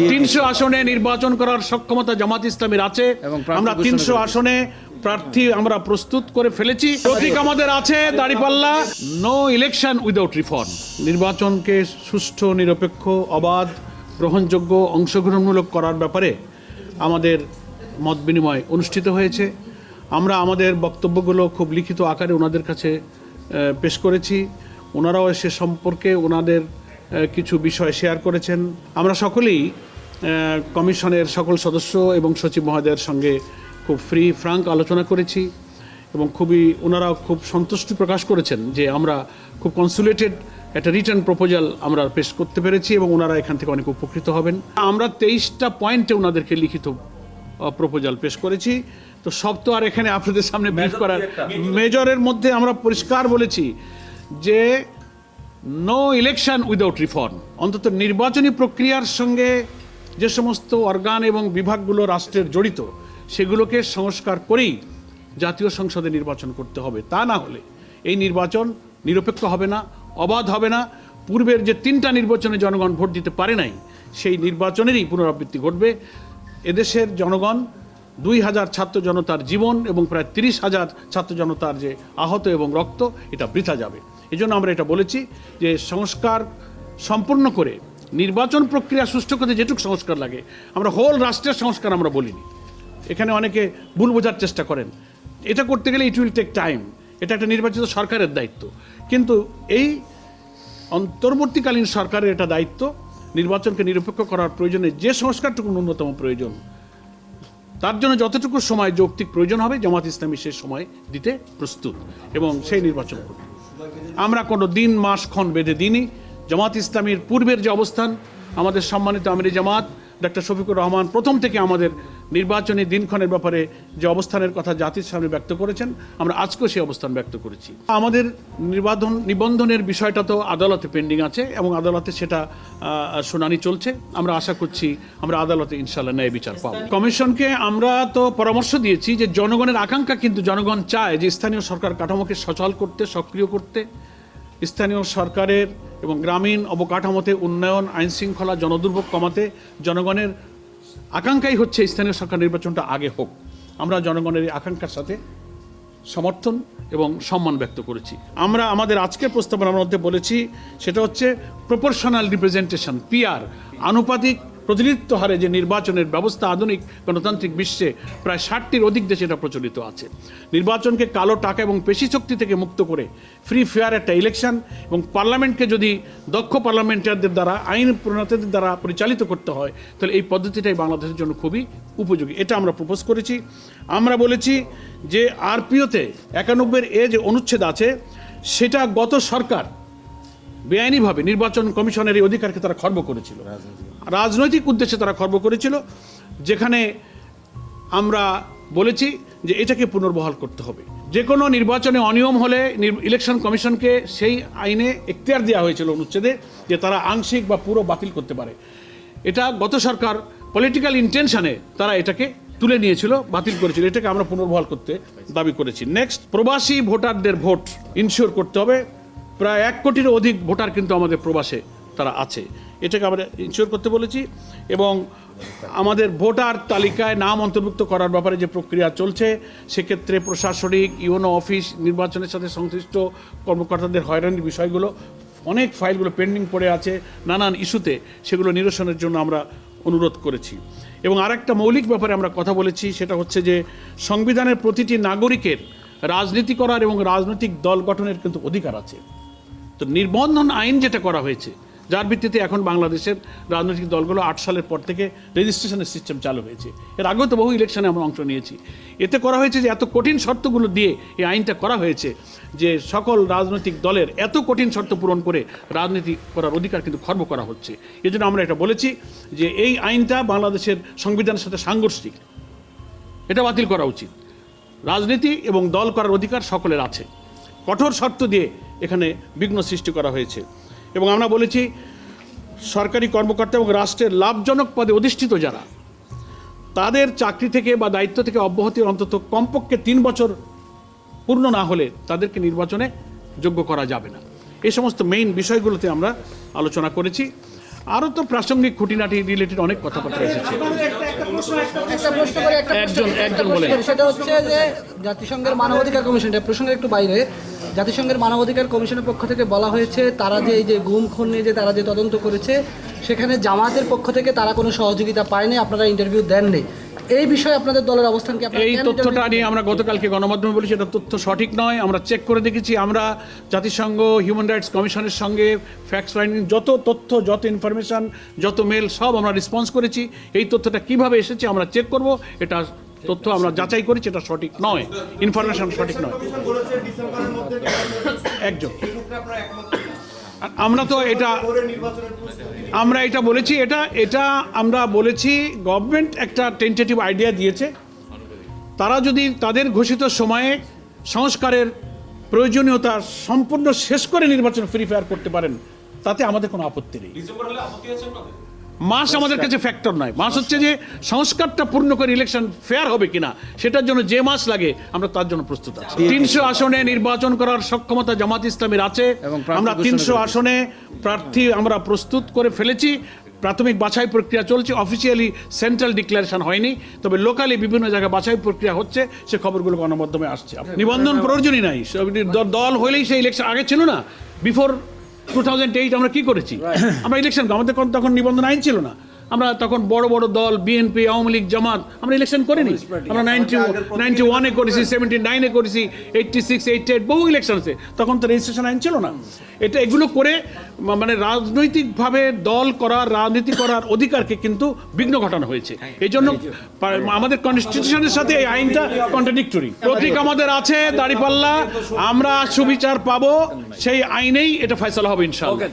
তিনশো আসনে নির্বাচন করার সক্ষমতা জামাত ইসলামের আছে। আমরা তিনশো আসনে প্রার্থী আমরা প্রস্তুত করে ফেলেছি। প্রতীক আমাদের আছে দাঁড়িপাল্লা। নো ইলেকশন উইদাউট রিফর্ম নির্বাচনকে সুষ্ঠু নিরপেক্ষ অবাধ গ্রহণযোগ্য অংশগ্রহণমূলক করার ব্যাপারে আমাদের মত বিনিময় অনুষ্ঠিত হয়েছে। আমরা আমাদের বক্তব্যগুলো খুব লিখিত আকারে ওনাদের কাছে পেশ করেছি। ওনারাও সে সম্পর্কে ওনাদের কিছু বিষয় শেয়ার করেছেন। আমরা সকলেই কমিশনের সকল সদস্য এবং সচিব মহোদয়ের সঙ্গে খুব ফ্রি ফ্রাঙ্ক আলোচনা করেছি এবং খুবই ওনারাও খুব সন্তুষ্টি প্রকাশ করেছেন যে আমরা খুব কনসুলেটেড একটা রিটার্ন প্রপোজাল আমরা পেশ করতে পেরেছি এবং ওনারা এখান থেকে অনেক উপকৃত হবেন। আমরা তেইশটা পয়েন্টে ওনাদেরকে লিখিত প্রপোজাল পেশ করেছি। তো সব তো আর এখানে আপনাদের সামনে ব্রিফ করার মেজরের মধ্যে আমরা পরিষ্কার বলেছি যে নো ইলেকশন উইদাউট রিফর্ম অন্তত নির্বাচনী প্রক্রিয়ার সঙ্গে যে সমস্ত অর্গান এবং বিভাগগুলো রাষ্ট্রের জড়িত, সেগুলোকে সংস্কার করেই জাতীয় সংসদে নির্বাচন করতে হবে। তা না হলে এই নির্বাচন নিরপেক্ষ হবে না, অবাধ হবে না। পূর্বের যে তিনটা নির্বাচনে জনগণ ভোট দিতে পারে নাই, সেই নির্বাচনেরই পুনরাবৃত্তি ঘটবে। এদেশের জনগণ দুই হাজার ছাত্র জনতার জীবন এবং প্রায় তিরিশ হাজার ছাত্র জনতার যে আহত এবং রক্ত, এটা বৃথা যাবে। এই জন্য আমরা এটা বলেছি যে সংস্কার সম্পূর্ণ করে নির্বাচন প্রক্রিয়া সুষ্ঠু করতে যেটুকু সংস্কার লাগে, আমরা হোল রাষ্ট্রের সংস্কার আমরা বলিনি। এখানে অনেকে ভুল বোঝার চেষ্টা করেন। এটা করতে গেলে ইট উইল টেক টাইম এটা একটা নির্বাচিত সরকারের দায়িত্ব। কিন্তু এই অন্তর্বর্তীকালীন সরকারের এটা দায়িত্ব, নির্বাচনকে নিরপেক্ষ করার প্রয়োজনে যে সংস্কারটুকু ন্যূনতম প্রয়োজন, তার জন্য যতটুকু সময় যৌক্তিক প্রয়োজন হবে, জামাত ইসলামী সে সময় দিতে প্রস্তুত এবং সেই নির্বাচন করবে। আমরা কোনো দিন, মাস, ক্ষণ বেঁধে দিইনি। জামাত ইসলামীর পূর্বের যে অবস্থান, আমাদের সম্মানিত আমির জামাত ডক্টর শফিকুর রহমান প্রথম থেকে আমাদের নির্বাচনী দিনক্ষণের ব্যাপারে যে অবস্থানের কথা জাতির সামনে ব্যক্ত করেছেন, আমরা আজকেও সেই অবস্থান ব্যক্ত করেছি। আমাদের নির্বাচন নিবন্ধনের বিষয়টা তো আদালতে পেন্ডিং আছে এবং আদালতে সেটা শুনানি চলছে। আমরা আশা করছি আমরা আদালতে ইনশাল্লাহ ন্যায় বিচার পাবো। কমিশনকে আমরা তো পরামর্শ দিয়েছি যে জনগণের আকাঙ্ক্ষা কিন্তু জনগণ চায় যে স্থানীয় সরকার কাঠামোকে সচল করতে, সক্রিয় করতে। স্থানীয় সরকারের এবং গ্রামীণ অবকাঠামোতে উন্নয়ন, আইন শৃঙ্খলা, জনদুর্ভোগ কমাতে জনগণের আকাঙ্ক্ষাই হচ্ছে স্থানীয় সরকার নির্বাচনটা আগে হোক। আমরা জনগণের এই আকাঙ্ক্ষার সাথে সমর্থন এবং সম্মান ব্যক্ত করেছি। আমরা আমাদের আজকের প্রস্তাবনার মধ্যে বলেছি, সেটা হচ্ছে প্রপোর্শনাল রিপ্রেজেন্টেশন পিআর আনুপাতিক প্রতিনিধিত্ব হারে যে নির্বাচনের ব্যবস্থা আধুনিক গণতান্ত্রিক বিশ্বে প্রায় ষাটটির অধিক দেশে এটা প্রচলিত আছে। নির্বাচনকে কালো টাকা এবং পেশি শক্তি থেকে মুক্ত করে ফ্রি ফেয়ার একটা ইলেকশন এবং পার্লামেন্টকে যদি দক্ষ পার্লামেন্টারদের দ্বারা, আইন প্রণেতাদের দ্বারা পরিচালিত করতে হয়, তাহলে এই পদ্ধতিটাই বাংলাদেশের জন্য খুবই উপযোগী। এটা আমরা প্রপোজ করেছি। আমরা বলেছি যে আরপিওতে একানব্বইয়ের এ যে অনুচ্ছেদ আছে, সেটা গত সরকার বেআইনিভাবে নির্বাচন কমিশনের এই অধিকারকে তারা খর্ব করেছিল। রাজনৈতিক উদ্দেশ্যে তারা খর্ব করেছিল, যেখানে আমরা বলেছি যে এটাকে পুনর্বহাল করতে হবে। যে কোনো নির্বাচনে অনিয়ম হলে ইলেকশন কমিশনকে সেই আইনে এখতিয়ার দেওয়া হয়েছিল অনুচ্ছেদে যে তারা আংশিক বা পুরো বাতিল করতে পারে। এটা গত সরকার পলিটিক্যাল ইন্টেনশনে তারা এটাকে তুলে নিয়েছিল, বাতিল করেছিল। এটাকে আমরা পুনর্বহাল করতে দাবি করেছি। নেক্সট প্রবাসী ভোটারদের ভোট ইনশিওর করতে হবে। প্রায় এক কোটিরও অধিক ভোটার কিন্তু আমাদের প্রবাসে তারা আছে। এটাকে আমরা ইনশিওর করতে বলেছি এবং আমাদের ভোটার তালিকায় নাম অন্তর্ভুক্ত করার ব্যাপারে যে প্রক্রিয়া চলছে, সেক্ষেত্রে প্রশাসনিক, ইউনো অফিস, নির্বাচনের সাথে সংশ্লিষ্ট কর্মকর্তাদের হয়রানির বিষয়গুলো, অনেক ফাইলগুলো পেন্ডিং পড়ে আছে, নানান ইস্যুতে সেগুলো নিরসনের জন্য আমরা অনুরোধ করেছি। এবং আরেকটা মৌলিক ব্যাপারে আমরা কথা বলেছি, সেটা হচ্ছে যে সংবিধানের প্রতিটি নাগরিকের রাজনীতি করার এবং রাজনৈতিক দল গঠনের কিন্তু অধিকার আছে। তো নির্বন্ধন আইন যেটা করা হয়েছে যার ভিত্তিতে এখন বাংলাদেশের রাজনৈতিক দলগুলো আট সালের পর থেকে রেজিস্ট্রেশনের সিস্টেম চালু হয়েছে। এর আগেও তো বহু ইলেকশনে আমরা অংশ নিয়েছি। এতে করা হয়েছে যে এত কঠিন শর্তগুলো দিয়ে এই আইনটা করা হয়েছে যে সকল রাজনৈতিক দলের এত কঠিন শর্ত পূরণ করে রাজনীতি করার অধিকার কিন্তু খর্ব করা হচ্ছে। এই জন্য আমরা এটা বলেছি যে এই আইনটা বাংলাদেশের সংবিধানের সাথে সাংঘর্ষিক। এটা বাতিল করা উচিত। রাজনীতি এবং দল করার অধিকার সকলের আছে। কঠোর শর্ত দিয়ে এখানে বিঘ্ন সৃষ্টি করা হয়েছে। এবং আমরা বলেছি সরকারি কর্মকর্তা এবং রাষ্ট্রের লাভজনক পদে অধিষ্ঠিত যারা তাদের চাকরি থেকে বা দায়িত্ব থেকে অব্যাহতি অন্তত কমপক্ষে তিন বছর পূর্ণ না হলে তাদেরকে নির্বাচনে যোগ্য করা যাবে না। এই সমস্ত মেইন বিষয়গুলোতে আমরা আলোচনা করেছি। আরও তো প্রাসঙ্গিক খুঁটিনাটি রিলেটেড অনেক কথাবার্তা এসেছে। একটা প্রশ্ন করে একটা একজন- একজন। করি, সেটা হচ্ছে যে জাতিসংঘের মানবাধিকার কমিশন এটা প্রসঙ্গের একটু বাইরে। জাতিসংঘের মানবাধিকার কমিশনের পক্ষ থেকে বলা হয়েছে তারা যে এই যে গুম খুন নিয়ে যে তারা যে তদন্ত করেছে সেখানে জামাতের পক্ষ থেকে তারা কোনো সহযোগিতা পায়নি আপনারা ইন্টারভিউ দেননি। এই বিষয়ে আপনাদের দলের অবস্থান কি? এই তথ্যটা নিয়ে আমরা গতকালকে গণমাধ্যমে বলেছি এটা তথ্য সঠিক নয়। আমরা চেক করে দেখেছি আমরা জাতিসংঘ হিউম্যান রাইটস কমিশনের সঙ্গে ফ্যাক্টস ফাইন্ডিং যত তথ্য যত ইনফরমেশন যত মেল সব আমরা রেসপন্স করেছি। এই তথ্যটা কীভাবে এসেছে আমরা চেক করব এটা তথ্য আমরা যাচাই করেছি এটা সঠিক নয়। ইনফরমেশন সঠিক নয়। একজন। আমরা তো এটা আমরা এটা বলেছি, এটা এটা আমরা বলেছি গভর্নমেন্ট একটা টেন্টেটিভ আইডিয়া দিয়েছে। তারা যদি তাদের ঘোষিত সময়ে সংস্কারের প্রয়োজনীয়তা সম্পূর্ণ শেষ করে নির্বাচন ফ্রি ফায়ার করতে পারেন, তাতে আমাদের কোনো আপত্তি নেই। মাস আমাদের কাছে ফ্যাক্টর নয় মাস হচ্ছে যে সংস্কারটা পূর্ণ করে ইলেকশন ফেয়ার হবে কিনা সেটার জন্য যে মাস লাগে আমরা তার জন্য প্রস্তুত আছি। তিনশো আসনে নির্বাচন করার সক্ষমতা জামাত ইসলামের আছে। আমরা তিনশো আসনে প্রার্থী আমরা প্রস্তুত করে ফেলেছি। প্রাথমিক বাছাই প্রক্রিয়া চলছে। অফিসিয়ালি সেন্ট্রাল ডিক্লারেশন হয়নি তবে লোকালি বিভিন্ন জায়গায় বাছাই প্রক্রিয়া হচ্ছে। সে খবরগুলো গণমাধ্যমে আসছে। নিবন্ধন প্রয়োজনই নাই। দল হলেই সেই ইলেকশন আগে ছিল না। বিফোর টু থাউজেন্ড এইট আমরা কি করেছি? আমরা ইলেকশন আমাদের তখন নিবন্ধন আইন ছিল না। আমরা তখন বড় বড় দল বিএনপি আওয়ামী লীগ জামাত আমরা ইলেকশন করিনি। আমরা নাইনটি নাইনটি ওয়ানে করেছি সেভেন্টি নাইনে করেছি এইটটি সিক্স এইটটি এইট বহু ইলেকশন আছে তখন তো রেজিস্ট্রেশন আইন ছিল না। এটা এগুলো করে মানে রাজনৈতিকভাবে দল করার রাজনীতি করার অধিকারকে কিন্তু বিঘ্ন ঘটানো হয়েছে। এই জন্য আমাদের কনস্টিটিউশনের সাথে এই আইনটা কন্ট্রাডিক্টরি প্রতীক আমাদের আছে দাড়িপাল্লা আমরা সুবিচার পাবো সেই আইনেই এটা ফয়সলা হবে ইনশাআল্লাহ।